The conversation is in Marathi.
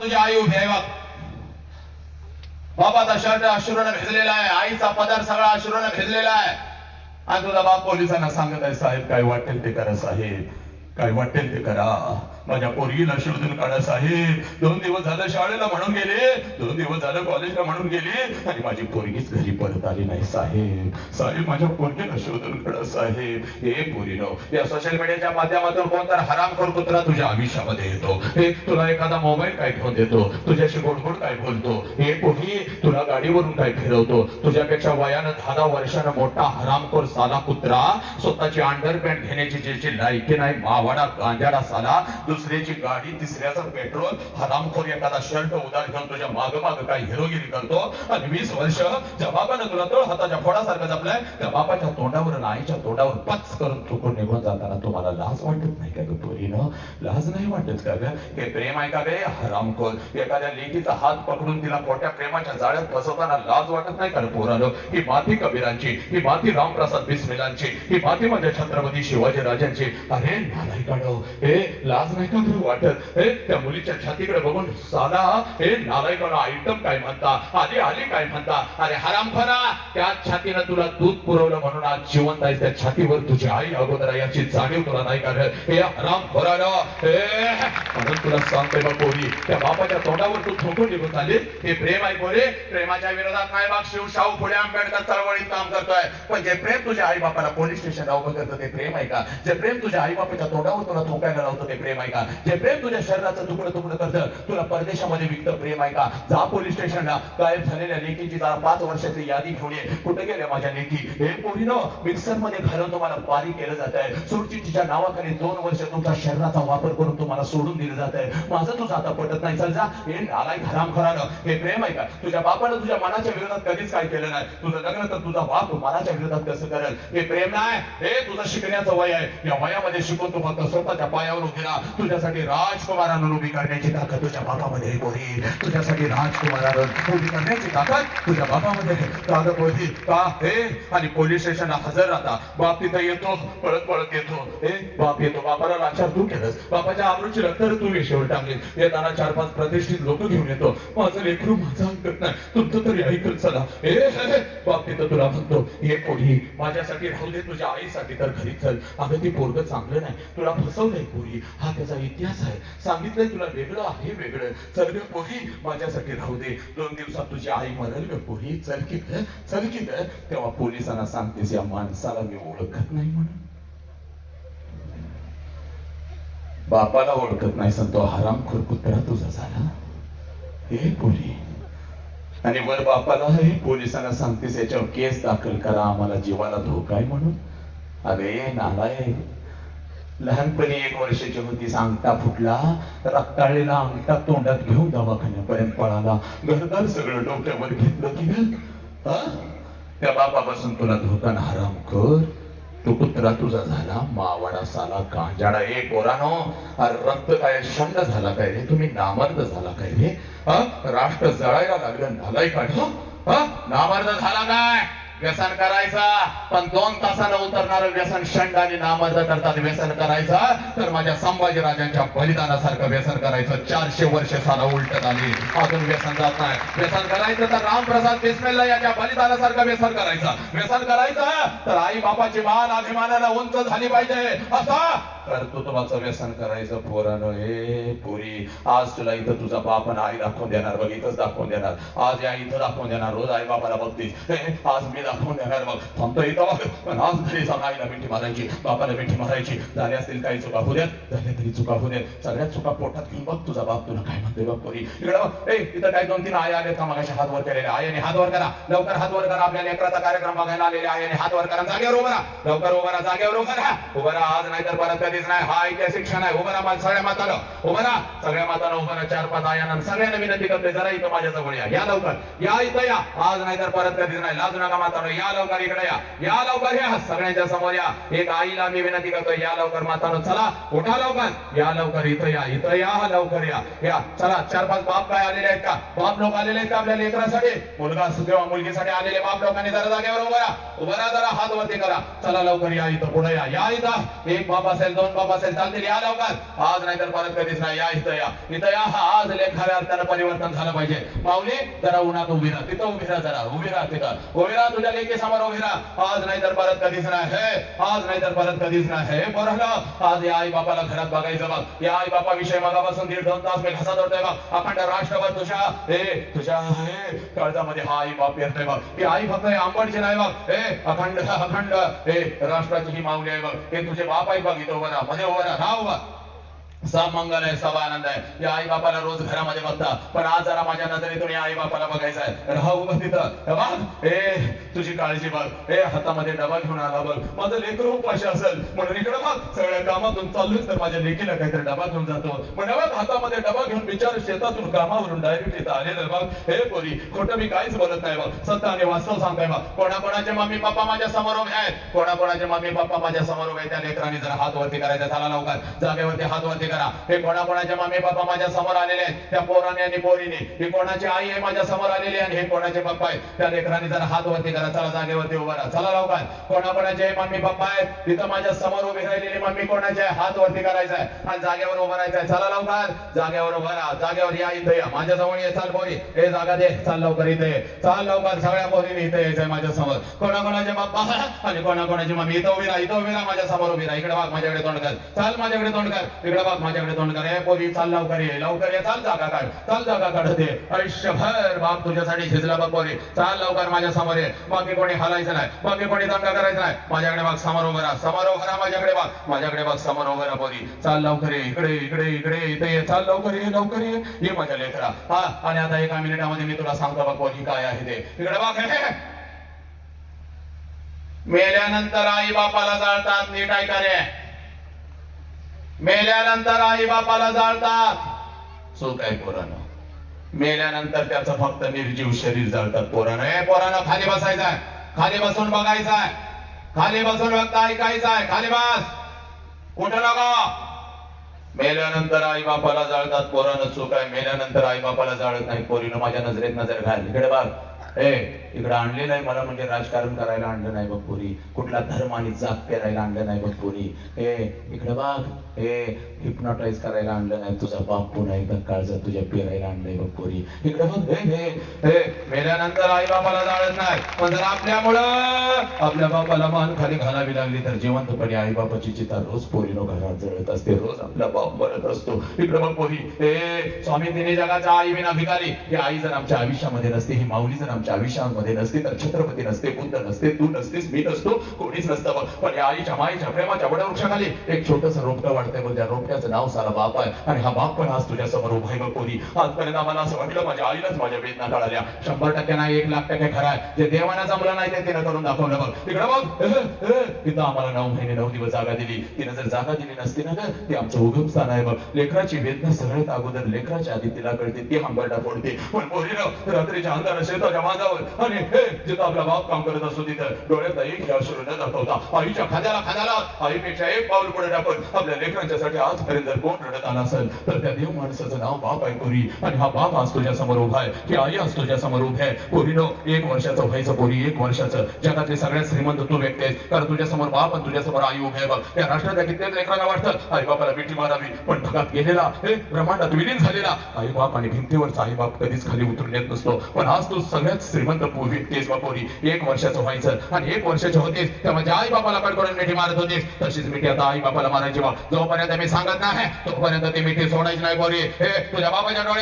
तुझी आई उभी आहे बघ. बाबाचा शर्ट अश्रूने भिजलेला आहे. आईचा पदार सगळा अश्रूने भिजलेला आहे. आणि तुझा बाप पोलिसांना सांगत आहे साहेब काय वाटेल ते करा साहेब. काय वाटेल ते करा. माझ्या पोरगीला शोधून काढा साहेब. दोन दिवस झालं शाळेला म्हणून गेले. दोन दिवस झालं कॉलेजला म्हणून गेले. आणि माझी पोरगीच घरी परत आली नाही साहेब. साहेब माझ्या पोरगीला शोधून काढा साहेब. हे पोरीनो या सोशल मीडियाच्या माध्यमातून कोणता हरामखोर कुत्रा तुझ्या आयुष्यामध्ये येतो. हे तुला एखादा मोबाईल काय घेऊन देतो? तुझ्याशी कोण काय बोलतो? हे पोरी तुला गाडीवरून काय फिरवतो? तुझ्यापेक्षा वयानं दहा दहा वर्षानं मोठा हरामखोर साला कुत्रा स्वतःची अंडरपॅन्ट घेण्याची ज्याची लायकी नाही मावाडा गांजाडा साला दुसऱ्याची गाडी तिसऱ्याचं पेट्रोल हरामखोर एखादा शर्ट उदार घेऊन तुझ्या माग माग काय हिरोगिरी करतो. आणि वीस वर्ष ज्या बापानं तुला तळ हाताच्या फोडासारखं जपलाय. त्या बापाच्या तोंडावर आणि आईच्या तोंडावर पच करून चुकून निघून जाताना तुम्हाला लाज वाटत नाही का पोरीनं? लाज नाही वाटत का ग? हे प्रेम आहे का रे हरामखोर एखाद्या लेकीचा हात पकडून तिला खोट्या प्रेमाच्या जाळ्यात फसवताना लाज वाटत नाही का पोरानं? ही माती कबीरांची ही माती रामप्रसाद बिस्मिलांची ही माती माझ्या छत्रपती शिवाजी राजांची. अरे नालायकाडो हे लाज नाही का तुला वाटत हे त्या मुलीच्या छातीकडे बघून साला हे नालायकाला आयटम काय म्हणता? आली आली काय म्हणता? अरे हरामखोरा त्या छातीनं तुला दूध पुरवलं म्हणून आज जिवंत आहे त्या छातीवर तुझी आई अगोदर याची जाणीव तुला नाही का रे? हे हरामखोरानं हे म्हणून तुला सांगते बा पोरी त्या बापाच्या तोंडावर तू थोकून निघून आली हे प्रेम आहे पोरे प्रेमाच्या विरोधात काय बाग शिव शाहू पुढे आंबेडकर चळवळीत काम करतोय? पण जे प्रेम तुझ्या आई बापाला पोलीस स्टेशन उभं करतं ते प्रेम आहे का? जे प्रेम तुझ्या आई बापाच्या तोंडावर तुला थोकायला लावतं ते प्रेम आहे आहे का जे प्रेम तुझ्या शरीराचं तुकडं तुकडं करतं तुला परदेशामध्ये विकतं प्रेम आहे का जा पोलीस स्टेशनला. गायब झालेल्या लेखीची जरा पाच वर्षाची यादी घेऊन ये. कुठे गेल्या माझ्या लेखी हे पोरीनो मिक्सरमध्ये घालून तुम्हाला पारी केलं जात आहे सुरचितीच्या नावाखाली दोन वर्ष तुमच्या शरीराचा वापर करून तुम्हाला सोडून दिलं जात आहे माझं तुझं आता पटत नाही. चल जा. हे नालाय घराम खरानं हे प्रेम आहे का तुझ्या बापानं तुझ्या मनाच्या विरोधात कधीच काय केलं नाही. तुझं लग्न तर तुझा बाप मनाच्या विरोधात कसं करेल? हे प्रेम नाही. हे तुझं शिकण्याचं वय आहे. या वयामध्ये शिकून तू फक्त स्वतःच्या पायावर उभे राहा. तुझ्यासाठी राजकुमारानं उभी करण्याची ताकद तुझ्या बापामध्ये आहे तुझ्यासाठी राजकुमारानं उभी करण्याची ताकद तुझ्या बापामध्ये दादा का का? हे आणि पोलीस स्टेशनला हजर राहता. बाप तिथं येतो पळत पळत येतो. हे बाप येतो. बापाला लाचार तू केलंस. बापाच्या आबरूची रक्तर तू विषयावर टाकली येताना चार पाच प्रतिष्ठित लोक घेऊन येतो. माझं लेकरू माझं ऐकत नाही. तुमचं तरी ऐकत चला. हे बाप तिथं तुला म्हणतो हे कोणी माझ्यासाठी राहू दे. तुझ्या आईसाठी तर घरी चल. अगं ती पोरग चांगलं नाही. तुला फसवलंय पोरी हा त्याचा त्याचा इतिहास आहे. सांगितलंय तुला वेगळं आहे वेगळं. चल ग पोही माझ्यासाठी राहू दे. दोन दिवसात तुझी आई मरल ग पोही. चल की तेव्हा पोलिसांना सांगतेस या माणसाला मी ओळखत नाही म्हणून. बापाला ओळखत नाही संतो हरामखोर कुत्रा तुझा झाला. हे पोली आणि वर बापाला हे पोलिसांना सांगतेस याच्यावर केस दाखल करा. आम्हाला जीवाला धोका आहे म्हणून. अरे नालाय लहानपणी एक वर्षाची होती अंगठा फुटला. रक्ताळलेला अंगठा तोंडात घेऊन दवाखान्यापर्यंत पळाला. घरदार सगळं डोक्यावर घेतलं की त्या बापापासून तुला धोका हराम कर. तो कुत्रा तुझा झाला मावाडा साला गांजाडा ए पोरानो. रक्त काय शंड झाला काय रे? तुम्ही नामर्द झाला काय रे? राष्ट्र जळायला लागलं नालाय काढ नामर्द झाला काय? व्यसन करायचा पण दोन तासानं उतरणार व्यसन शंड आणि नामर्द करतात व्यसन करायचा तर माझ्या संभाजी राजांच्या बलिदानासारखं व्यसन करायचं. चारशे वर्ष साला उलट झाली अजून व्यसन जात नाही. व्यसन करायचं तर रामप्रसाद बिस्मिल्ला याच्या बलिदानासारखं व्यसन करायचं. व्यसन करायचं तर आई बापाची मान अभिमानाला उंच झाली पाहिजे. असं कर्तृत्वाचं व्यसन करायचं पोरानं. हे पोरी आज तुला इथं तुझा बाप आणि आई दाखवून देणार बघ इथंच दाखवून देणार. आज या इथं दाखवून देणार रोज आई बापाला बघतीस आज मी दाखवून देणार बघ. थांबतो इथं बघ. पण आज घरी जाऊन आईला मिठी मारायची बापाला मिठी मारायची. झाल्या असतील काही चुका होऊ द्यात झाल्या तरी चुका होऊ द्यात सगळ्या चुका पोटात घेऊन बघ तुझा बाप तुला काय म्हणते बघ पोरी. इकडे बघ. ए इथं काय दोन तीन आई आले का मागाशी? हात वर केलेले. आईने हात वर करा. लवकर हात वर करा. आपल्या लेकराचा कार्यक्रम बघायला आलेले. आईने हात वर करा. जागेवर उभा राहा. लवकर उभा राहा. जागेवर उभा राहा. उभा राहा. आज नाही तर परत कधीच नाही हा ऐतिहासिक क्षण आहे उभं राहा सगळ्या मातानं उभं राहा सगळ्या मातानं उभं राहा चार पाच आयानं सगळ्यांना विनंती करते जरा इथं माझ्याजवळ या या लवकर या इथं या आज नाही तर परत कधीच नाही लाजू नका मातानो या लवकर इकडे या या लवकर या सगळ्यांच्या समोर या एक आईला मी विनंती करतो या लवकर मातानो चला उठा लवकर या लवकर इथं या इथं या लवकर या या चला चार पाच बाप काय आलेले आहेत का? बाप लोक आलेले आहेत का आपल्या लेकरासाठी? मुलगा असू किंवा मुलगीसाठी आलेले बाप लोकांनी जरा जागेवर उभा राहा उभा राहा जरा हात वरती करा चला लवकर या इथं पुढे या या इथं एक बाप असेल दोन म्हणून बाप असेल चालतील या लवकर आज नाही तर परत कधीच नाही. या इथं या. इथं या. हा आज लेख अर्थानं परिवर्तन झालं पाहिजे. माऊली जरा उन्हात उभी राहा. तिथं उभी राहा जरा. उभी राहा तिथं. उभी राहा तुझ्या लेखी समोर उभी राहा. आज नाही तर परत कधीच नाही. हे आज नाही तर परत कधीच नाही. हे आज या आई बापाला घरात बघायचं बघ. या आई बापा विषय मगापासून दीड दोन तास मी घसा धरतोय बघ. अखंड राष्ट्रभर तुझ्या हे तुझ्या हे कळजामध्ये हा आई बाप येतोय बघ. ही आई फक्त हे आंबडची नाही बघ. हे अखंड अखंड हे राष्ट्राची ही माऊली आहे बघ. हे तुझे बाप आहे बघ. इथं उभं राहा मध्ये उभं राहा राहा उभा सब मंगल आहे सब आनंद आहे. या आई बापाला रोज घरामध्ये बघता. पण आज जरा माझ्या नजरेतून या आई बापाला बघायचं आहे. राहा उभं तिथं. बघ. ए तुझी काळजी बघ. ए हातामध्ये डबा घेऊन आला बघ. माझं लेकर उपाशी असेल. म्हणून इकडे बघ. सगळ्या कामातून चाललोच तर माझ्या लेकीला काहीतरी डबा घेऊन जातो. पण बघ हातामध्ये डबा घेऊन बिचार शेतातून कामावरून डायरेक्ट इथं आलेलं बघ. हे पोरी खोटं मी काहीच बोलत नाही बघ. सत्य आणि वास्तव सांगताय बघ. कोणाकोणाचे मम्मी पप्पा माझ्यासमोर उभे आहेत? कोणाकोणाचे मम्मी पप्पा माझ्यासमोर उभे आहेत? त्या लेकरांनी जर हात वरती करायचा. झाला लवकर. जागेवरती हात वरती करा. हे कोणाकोणाच्या मम्मी पप्पा माझ्यासमोर आलेले आहेत? त्या पोराने आणि पोरीने. ही कोणाची आई आहे माझ्यासमोर आलेली आहे? आणि हे कोणाचे पप्पा आहेत? त्या लेकराने जरा हात वरती करा. चला जागेवरती उभा राहा. चला लवकर. कोणाकोणाचे मम्मी पप्पा आहेत? तिथं माझ्यासमोर उभी राहिलेली मम्मी कोणाचे आहे? हात वरती करायचा आहे. आणि जागेवर उभा राहायचं आहे. चला लवकर. जागेवर उभा राहा. जागेवर या इथं या. माझ्या जवळ ये. चाल पोरी. हे जागा दे. चाल लवकर इथे ये. चाल लवकर. सगळ्या पोरीने इथे यायचंय माझ्यासमोर. कोणाकोणाचे बाप्पा आणि कोणाकोणाची मम्मी इथं उभी राहा. इथं उभी राहा. माझ्यासमोर उभी राहा. इकडे बघ. माझ्याकडे तोंड कर. चाल माझ्याकडे तोंड कर. इकडे बघ. माझ्याकडे तोंड कर. पोरी चाल लवकर ये. लवकर ये चाल जागा काढ. चाल जागा काढ दे आयुष्यभर बाप तुझ्यासाठी झिजला बघ पोरी. चाल लवकर माझ्यासमोर ये. बाकी कोणी हलायचं नाही. बाकी कोणी दंगा करायचं नाही. माझ्याकडे बघ समोर उभं राहा. समोर उभं राहा माझ्याकडे बघ. माझ्याकडे बघ समोर उभं राहा पोरी. चाल लवकर ये. इकडे इकडे इकडे इथे ये. चाल लवकर ये लवकर ये. ये माझ्या लेकरा. हा आणि आता एका मिनिटामध्ये मी तुला सांगतो बघ पोरी काय आहे ते. इकडे बघ. मेल्यानंतर आई बापाला जाळतात नीट ऐका रे. मेल्यानंतर आई बापाला जाळतात. चूक आहे पोरानं. मेल्यानंतर त्याचं फक्त निर्जीव शरीर जाळतात पोरानं. हे पोरानं खाली बसायचं आहे खाली बसून बघायचं आहे खाली बसून फक्त ऐकायचं आहे खाली बस. कुठं नका? मेल्यानंतर आई बापाला जाळतात पोरानं. चूक आहे. मेल्यानंतर आई बापाला जाळत नाही. पोरीनं माझ्या नजरेत नजर घाल. इकडे बघ. ए इकडे आणलेलं आहे मला म्हणजे राजकारण करायला आणलं नाही बघ पोरी. कुठला धर्म आणि जात पेरायला आणलं नाही बघ कोणी ए इकडे बघ. ए हिप्नोटाईज करायला आणलं नाही. तुझा बाप पुन्हा एकदा काळजा तुझ्या पेरायला आणलंय बघ कोणी इकडे बघ. हे हे हे मेल्यानंतर आई बापाला जाळत नाही. पण जर आपल्यामुळं आपल्या बापाला मान खाली घालावी लागली तर जिवंतपणे आई बापाची चिता रोज पोरीनो घरात जळत असते. रोज आपला बाप मरत असतो. इकडे बघ पोरी. ए स्वामी तिने जगाच्या आई विना भिकारी ही आई जर आमच्या आयुष्यामध्ये नसते ही माऊली जर आमच्या आयुष्यामध्ये नसते तर छत्रपती नसते बुद्ध नसते तू नसतेस मी नसतो कोणीच नसतं. बघ पण या आईच्या माईच्या प्रेमाच्या वडा वृक्षाखाली एक छोटस रोपटं वाटतंय बघ. त्या रोपट्याचं नाव सारा बाप आहे. आणि हा बाप पण आज तुझ्या समोर उभा आहे बघ पोरी आजपर्यंत आम्हाला असं वाटलं माझ्या आईलाच माझ्या वेदना कळाल्या. शंभर टक्के नाही एक लाख टक्के खरा आहे. जे देवाना जमलं नाही ते तिनं करून दाखवलं बघ. तिकडे बघ. तिथं आम्हाला नऊ महिने नऊ दिवस जागा दिली. तिनं जर जागा दिली नसती ना गं, ते आमचं उगम स्थान आहे बघ. लेकराची वेदना सगळ्यात अगोदर लेकराच्या आधी तिला कळते ती हंबरटा फोडते. पण पोरीनं रात्रीच्या अंधारा शेताच्या माझावर आणि हे जिथं आपला बाप काम करत असतो तिथं डोळ्यात एक अश्रू न दाखवता. आईच्या खाद्याला खाद्याला आईपेक्षा एक पाऊल पुढे टाकून आपल्या लेकरांच्यासाठी आजपर्यंत जर कोण रडत आला असेल तर त्या देव माणसाचं नाव बाप आहे पोरी आणि हा बाप आज तुझ्या समोर उभा आहे की आई आज तुझ्या समोर उभी आहे. पोरीनो एक वर्षाचं व्हायचं पोरी एक वर्षाचं. जगातले सगळ्यात श्रीमंत तू व्यक्ती आहेस. कारण तुझ्या समोर बाप आणि तुझ्या समोर आई उभे आहे बघ. त्या राष्ट्राच्या कित्येक लेकरांना वाटतं आई बापाला मिठी मारावी पण ढगात गेलेला हे ब्रह्मांडात विलीन झालेला. आई बाप आणि भिंतीवरचा आई बाप कधीच खाली उतरून येत नसतो. पण आज तू सगळ्यात श्रीमंत पो- व्यक्ती बापोरी एक वर्षाचं व्हायचं आणि एक वर्षाचे होतेस तेव्हा माझ्या आई बापाला कडकडून मिठी मारत होतीस. तशीच मिठी आता आई बापाला मारायची बा. जोपर्यंत मी सांगत नाही तोपर्यंत ती मिठी सोडायची नाही पोरी. हे तुझ्या बाबाच्या डोळ्यात